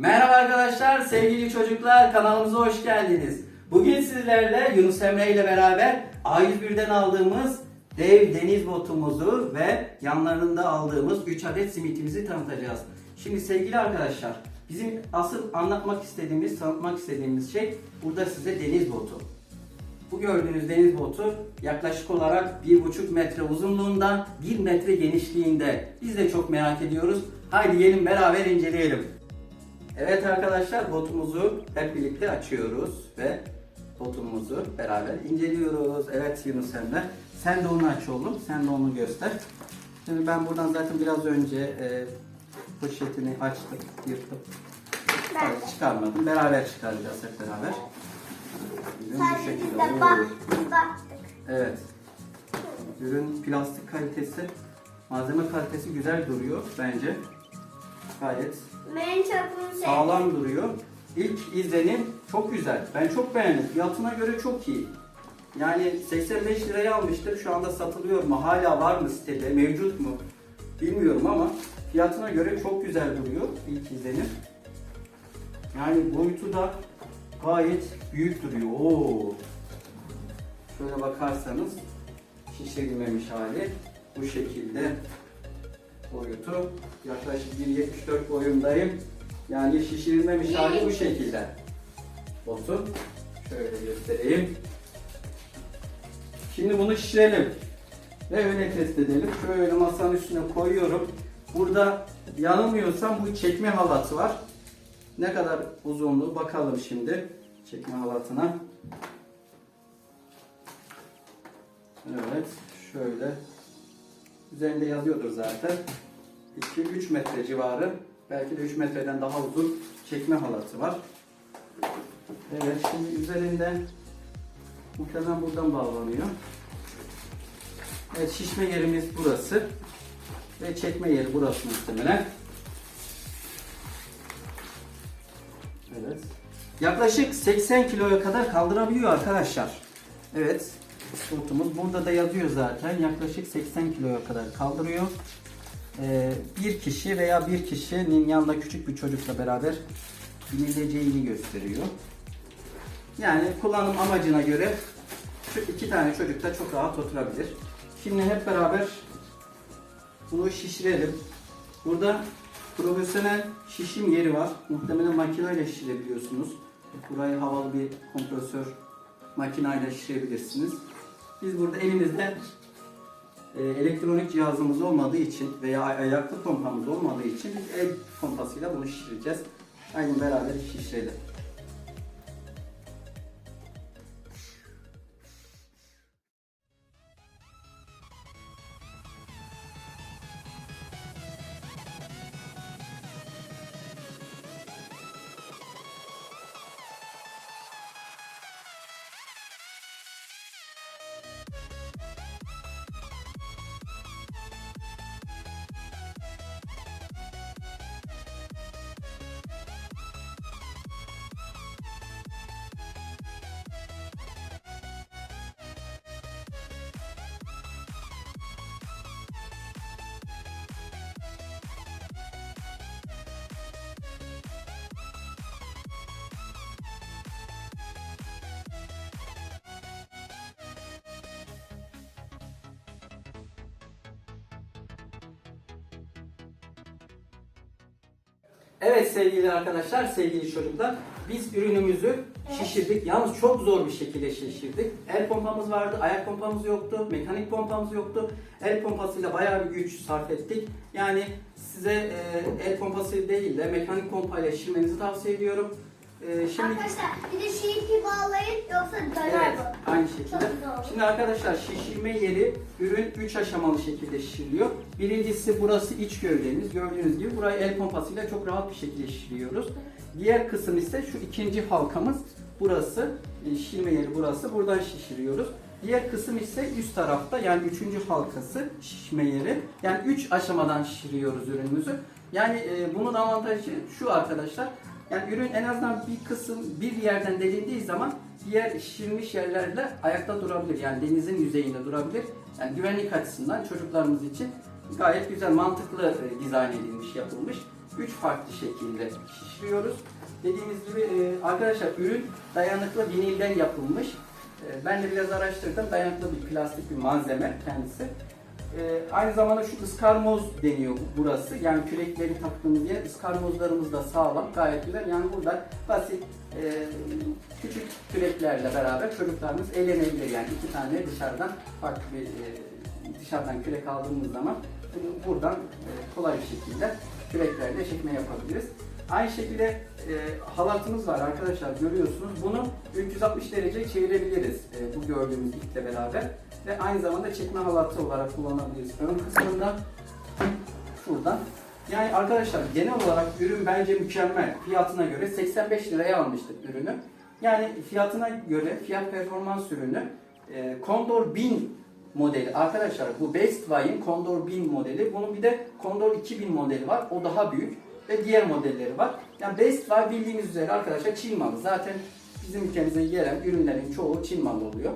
Merhaba arkadaşlar, sevgili çocuklar kanalımıza hoş geldiniz. Bugün sizlerle Yunus Emre ile beraber A101'den aldığımız dev deniz botumuzu ve yanlarında aldığımız 3 adet simitimizi tanıtacağız. Şimdi sevgili arkadaşlar, bizim asıl anlatmak istediğimiz, tanıtmak istediğimiz şey burada size deniz botu. Bu gördüğünüz deniz botu yaklaşık olarak 1,5 metre uzunluğunda, 1 metre genişliğinde. Biz de çok merak ediyoruz. Haydi gelin beraber inceleyelim. Evet arkadaşlar botumuzu hep birlikte açıyoruz ve botumuzu beraber inceliyoruz. Evet Yunus Emre. Sen de onu aç oğlum. Sen de onu göster. Şimdi ben buradan zaten biraz önce e, poşetini açtım, yırttım. Ben Hayır, çıkarmadım. Beraber çıkaracağız hep beraber. Sadece biz de bak, baktık. Evet. Ürün plastik kalitesi, malzeme kalitesi güzel duruyor bence. Gayet Ben çok sağlam duruyor. İlk izlenim çok güzel. Ben çok beğendim. Fiyatına göre çok iyi. Yani 85 liraya almıştım. Şu anda satılıyor mu? Hala var mı sitede? Mevcut mu? Bilmiyorum ama fiyatına göre çok güzel duruyor ilk izlenim. Yani boyutu da gayet büyük duruyor. Oo. Şöyle bakarsanız şişirilmemiş hali bu şekilde boyutu yaklaşık 1.74 boyundayım. Yani şişirilmemiş hali bu şekilde. Botu şöyle göstereyim. Şimdi bunu şişirelim ve öyle test edelim. Şöyle masanın üstüne koyuyorum. Burada yanılmıyorsam bu çekme halatı var. Ne kadar uzunluğu bakalım şimdi çekme halatına. Evet, şöyle. Üzerinde yazıyordur zaten. 2-3 metre civarı. Belki de 3 metreden daha uzun çekme halatı var. Evet, şimdi üzerinden muhtemelen buradan bağlanıyor. Evet, şişme yerimiz burası. Ve çekme yeri burası muhtemelen. Evet. Yaklaşık 80 kiloya kadar kaldırabiliyor arkadaşlar. Evet. Botumuz burada da yazıyor zaten. Yaklaşık 80 kiloya kadar kaldırıyor. Ee, bir kişi veya bir kişinin yanında küçük bir çocukla beraber binileceğini gösteriyor. Yani kullanım amacına göre şu iki tane çocuk da çok rahat oturabilir. Şimdi hep beraber bunu şişirelim. Burada profesyonel şişim yeri var. Muhtemelen makineyle şişirebiliyorsunuz. Burayı havalı bir kompresör makineyle şişirebilirsiniz. Biz burada elimizde e, elektronik cihazımız olmadığı için veya ay- ayaklı pompamız olmadığı için el pompasıyla bunu şişireceğiz. Aynı beraber şişirelim. Evet sevgili arkadaşlar, sevgili çocuklar. Biz ürünümüzü şişirdik. Yalnız çok zor bir şekilde şişirdik. El pompamız vardı, ayak pompamız yoktu, mekanik pompamız yoktu. El pompasıyla bayağı bir güç sarf ettik. Yani size e, el pompası değil de mekanik pompayla şişirmenizi tavsiye ediyorum. E, şimdi Arkadaşlar bir de ipi bağlayın yoksa döner Evet, bu. aynı şekilde. Şimdi arkadaşlar şişirme yeri ürün 3 aşamalı şekilde şişiriliyor. Birincisi burası iç gövdemiz. Gördüğünüz gibi burayı el pompasıyla çok rahat bir şekilde şişiriyoruz. Diğer kısım ise şu ikinci halkamız. Burası, e, şişirme yeri burası. Buradan şişiriyoruz. Diğer kısım ise üst tarafta yani üçüncü halkası şişme yeri. Yani 3 aşamadan şişiriyoruz ürünümüzü. Yani e, bunun avantajı şu arkadaşlar. Yani ürün en azından bir kısım bir yerden delindiği zaman diğer şişirilmiş yerlerle ayakta durabilir. Yani denizin yüzeyinde durabilir. Yani güvenlik açısından çocuklarımız için gayet güzel, mantıklı e, dizayn edilmiş, yapılmış 3 farklı şekilde şişiriyoruz. Dediğimiz gibi e, arkadaşlar ürün dayanıklı vinilden yapılmış. E, ben de biraz araştırdım. Dayanıklı bir plastik bir malzeme kendisi. E, aynı zamanda şu ıskarmoz deniyor burası. Yani kürekleri taktığımız yer ıskarmozlarımız da sağlam, gayet güzel. Yani burada basit e, küçük küreklerle beraber çocuklarımız eğlenebilir. Yani iki tane dışarıdan farklı bir e, dışarıdan kürek aldığımız zaman buradan e, kolay bir şekilde küreklerle çekme yapabiliriz. Aynı şekilde e, halatımız var arkadaşlar görüyorsunuz. Bunu 360 derece çevirebiliriz e, bu gördüğümüz iple beraber. Ve aynı zamanda çekme halatı olarak kullanabiliriz. Ön kısmında şuradan. Yani arkadaşlar genel olarak ürün bence mükemmel. Fiyatına göre 85 liraya almıştık ürünü. Yani fiyatına göre fiyat performans ürünü e, Condor 1000 modeli. Arkadaşlar bu Best Buy'in Condor 1000 modeli. Bunun bir de Condor 2000 modeli var. O daha büyük. Ve diğer modelleri var. Yani Best Buy bildiğiniz üzere arkadaşlar Çin malı. Zaten bizim ülkemize gelen ürünlerin çoğu Çin malı oluyor.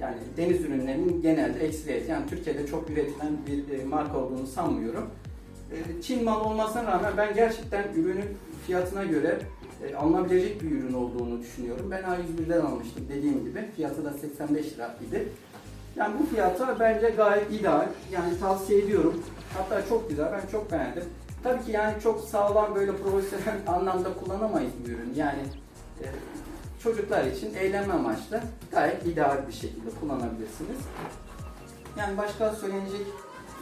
Yani deniz ürünlerinin genelde ekseriyeti yani Türkiye'de çok üretilen bir e, marka olduğunu sanmıyorum. E, Çin malı olmasına rağmen ben gerçekten ürünün fiyatına göre e, alınabilecek bir ürün olduğunu düşünüyorum. Ben A101'den almıştım dediğim gibi. Fiyatı da 85 lira idi. Yani bu fiyata bence gayet ideal. Yani tavsiye ediyorum. Hatta çok güzel. Ben çok beğendim. Tabii ki yani çok sağlam böyle profesyonel anlamda kullanamayız bu ürünü. Yani e, çocuklar için eğlenme amaçlı gayet ideal bir şekilde kullanabilirsiniz. Yani başka söylenecek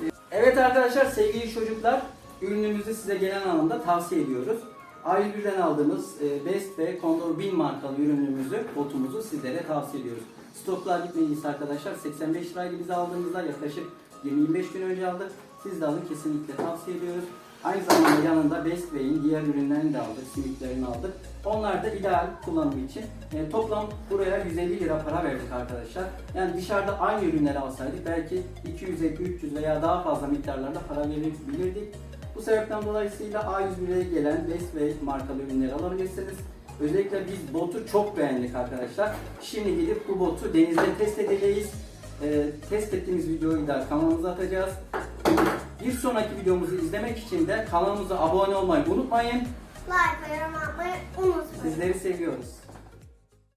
e, Evet arkadaşlar sevgili çocuklar ürünümüzü size gelen anlamda tavsiye ediyoruz. A101'den aldığımız e, Best ve Condor 1000 markalı ürünümüzü, botumuzu sizlere tavsiye ediyoruz. Stoklar bitmediyse arkadaşlar 85 liraydı biz aldığımızda yaklaşık 20-25 gün önce aldık. Siz de alın kesinlikle tavsiye ediyoruz. Aynı zamanda yanında Best Bey'in diğer ürünlerini de aldık, simitlerini aldık. Onlar da ideal kullanımı için. E, toplam buraya 150 lira para verdik arkadaşlar. Yani dışarıda aynı ürünleri alsaydık belki 250, 300 veya daha fazla miktarlarda para verebilirdik. Bu sebepten dolayısıyla A101'e gelen Best Way markalı ürünleri alabilirsiniz. Özellikle biz botu çok beğendik arkadaşlar. Şimdi gidip bu botu denizde test edeceğiz. E, test ettiğimiz videoyu da kanalımıza atacağız. Bir sonraki videomuzu izlemek için de kanalımıza abone olmayı unutmayın. Like ve yorum atmayı unutmayın. Sizleri seviyoruz.